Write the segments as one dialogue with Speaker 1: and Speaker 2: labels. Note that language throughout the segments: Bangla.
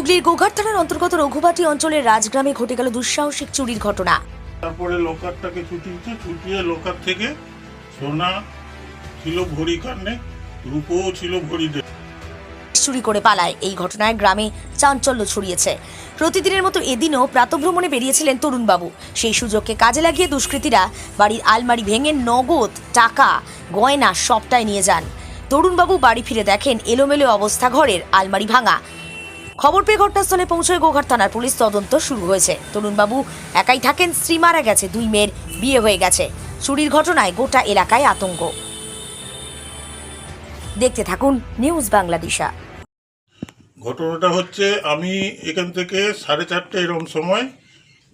Speaker 1: হুগলির গোঘাট থানার অন্তর্গত রঘুবাটি অঞ্চলের রাজগ্রামে ঘটে গেল দুঃসাহসিক চুরির ঘটনা।
Speaker 2: তারপরে লোকারটাকে ছুটিয়েছে ছুটিয়ে লোকার থেকে সোনা ছিল ভরি কান্নে রূপও ছিল ভরিতে
Speaker 1: চুরি করে পালায়। এই ঘটনায় গ্রামে চাঞ্চল্য ছড়িয়েছে। প্রতিদিনের মতো এদিনও প্রাতভ্রমণে বেরিয়েছিলেন তরুণবাবু। সেই সুযোগকে কাজে লাগিয়ে দুষ্কৃতীরা বাড়ির আলমারি ভেঙে নগদ টাকা গয়না সবটাই নিয়ে যান। তরুণবাবু বাড়ি ফিরে দেখেন এলোমেলো অবস্থা ঘরের আলমারি ভাঙা। খবর পেয়ে ঘটনাস্থলে পৌঁছয় গোঘাট থানার পুলিশ। তদন্ত শুরু হয়েছে। তরুণবাবু একাই থাকেন, স্ত্রী মারা গেছে, দুই মেয়ের বিয়ে হয়ে গেছে। চুরির ঘটনায় গোটা এলাকায় আতঙ্ক। দেখতে থাকুন নিউজ বাংলাদেশা
Speaker 2: ঘটনাটা হচ্ছে, আমি এখান থেকে সাড়ে চারটে এরকম সময়,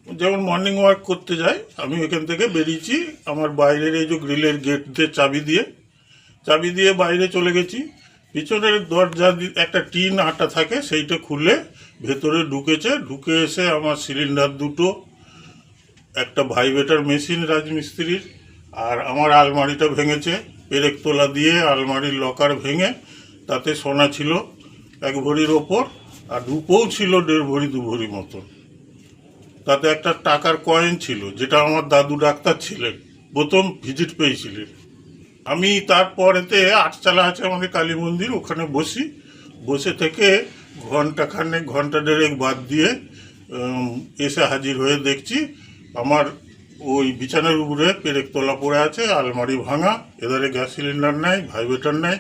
Speaker 2: যেমন মর্নিং ওয়াক করতে যাই, আমি এখান থেকে বেরিয়েছি, আমার বাইরের এই যে গ্রিলের গেট দিয়ে চাবি দিয়ে। চাবি দিয়ে বাইরে চলে গেছি। পিছনের দরজা একটা টিন আটা থাকে, সেইটা খুলে ভেতরে ঢুকেছে। ঢুকে এসে আমার সিলিন্ডার দুটো, একটা ভাইবেটার মেশিন রাজমিস্ত্রির, আর আমার আলমারিটা ভেঙেছে। পেরেক তোলা দিয়ে আলমারির লকার ভেঙে তাতে সোনা ছিল এক ভরির ওপর, আর রূপও ছিল দেড় ভরি, দু ভরি মতো তাতে একটা টাকার কয়েন ছিল, যেটা আমার দাদু ডাক্তার ছিলেন, প্রথম ভিজিট পেয়েছিলেন। আমি তারপরেতে আটচালা আছে আমাদের কালী মন্দির ওখানে বসি। বসে থেকে ঘণ্টা খানেক ঘণ্টা দেড়েক বাদ দিয়ে এসে হাজির হয়ে দেখছি আমার ওই বিছানার উপরে পেরেক তোলা পড়ে আছে আলমারি ভাঙা এধারে গ্যাস সিলিন্ডার নাই ভাইব্রেটার নাই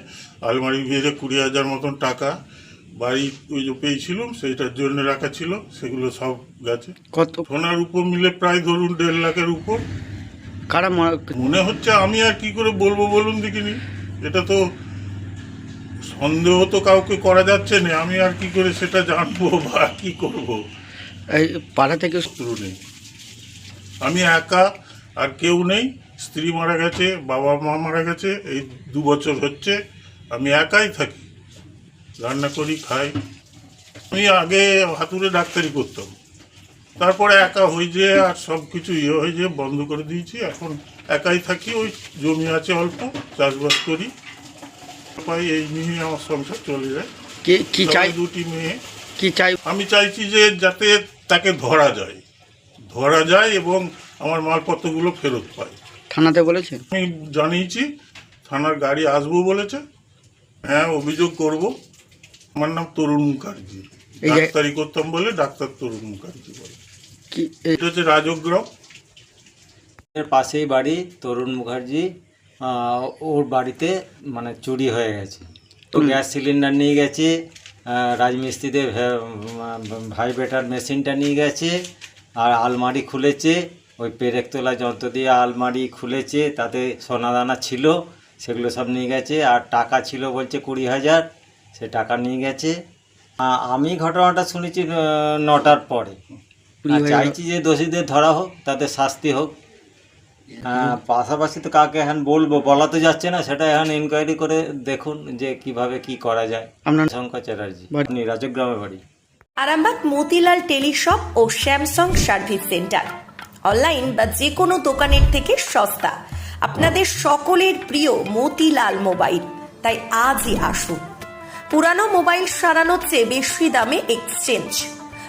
Speaker 2: আলমারি ভিড়ে কুড়ি হাজার মতন টাকা বাড়ি ওই যে পেয়েছিলাম সেইটার জন্য রাখা ছিল সেগুলো সব গেছে।
Speaker 3: কত?
Speaker 2: সোনার উপর মিলে প্রায় ধরুন দেড় লাখের উপর।
Speaker 3: কারা
Speaker 2: মনে হচ্ছে আমি আর কি করে বলব বলুন দেখিনি। এটা তো সন্দেহ তো কাউকে করা যাচ্ছে না আমি আর কি করে সেটা জানব বা কি করব?
Speaker 3: এই পাড়া থেকে
Speaker 2: শত্রু নেই। আমি একা আর কেউ নেই স্ত্রী মারা গেছে বাবা মা মারা গেছে এই দু বছর হচ্ছে আমি একাই থাকি। রান্না করি খাই। আমি আগে হাতুড়ে ডাক্তারি করতাম। তারপরে একা হয়ে যে আর সব কিছু ইয়ে হয়ে যে বন্ধ করে দিয়েছি। এখন একাই থাকি ওই জমি আছে অল্প চাষবাস করি। পাই এই নিয়ে আমার সংসার চলে যায়।
Speaker 3: কি কি চাই?
Speaker 2: দুটি মেয়ে।
Speaker 3: কি চাই?
Speaker 2: আমি চাইছি যে যাতে তাকে ধরা যায়। ধরা যায় এবং আমার মালপত্রগুলো ফেরত পায়।
Speaker 3: থানাতে বলেছে?
Speaker 2: আমি জানিয়েছি থানার গাড়ি আসব বলেছে। হ্যাঁ অভিযোগ করব। আমার নাম তরুণ মুখার্জি। ডাক্তারি করতাম বলে ডাক্তার তরুণ মুখার্জি বলে।
Speaker 3: কি
Speaker 2: এটা হচ্ছে রাজগ্রাম
Speaker 4: এর পাশেই বাড়ি তরুণ মুখার্জি ওর বাড়িতে মানে চুরি হয়ে গেছে। তো গ্যাস সিলিন্ডার নিয়ে গেছে রাজমিস্ত্রিদের ভে- ভাই বেটার মেশিনটা নিয়ে গেছে আর আলমারি খুলেছে। ওই পেরেক তোলা যন্ত্র দিয়ে আলমারি খুলেছে তাতে সোনাদানা ছিল সেগুলো সব নিয়ে গেছে আর টাকা ছিল বলছে কুড়ি হাজার সে টাকা নিয়ে গেছে। আমি ঘটনাটা শুনেছি নটার পরে। চাইছি যে দোষীদের ধরা হোক তাদের শাস্তি হোক হ্যাঁ পাশাপাশি তো কাকে এখন বলব বলা তো যাচ্ছে না সেটা এখন ইনকোয়ারি করে দেখুন যে কীভাবে কি করা যায়।
Speaker 3: আপনার
Speaker 4: শঙ্কর চ্যাটার্জি রাজগ্রামে বাড়ি।
Speaker 5: আরামবাগ মতিলাল টেলিশপ ও স্যামসাং সার্ভিস সেন্টার। অনলাইন বা যে কোনো দোকানের থেকে সস্তা। আপনাদের সকলের প্রিয় মতিলাল মোবাইল। তাই আজই আসুন। পুরানো মোবাইল সারানোর চেয়ে বেশি দামে এক্সচেঞ্জ।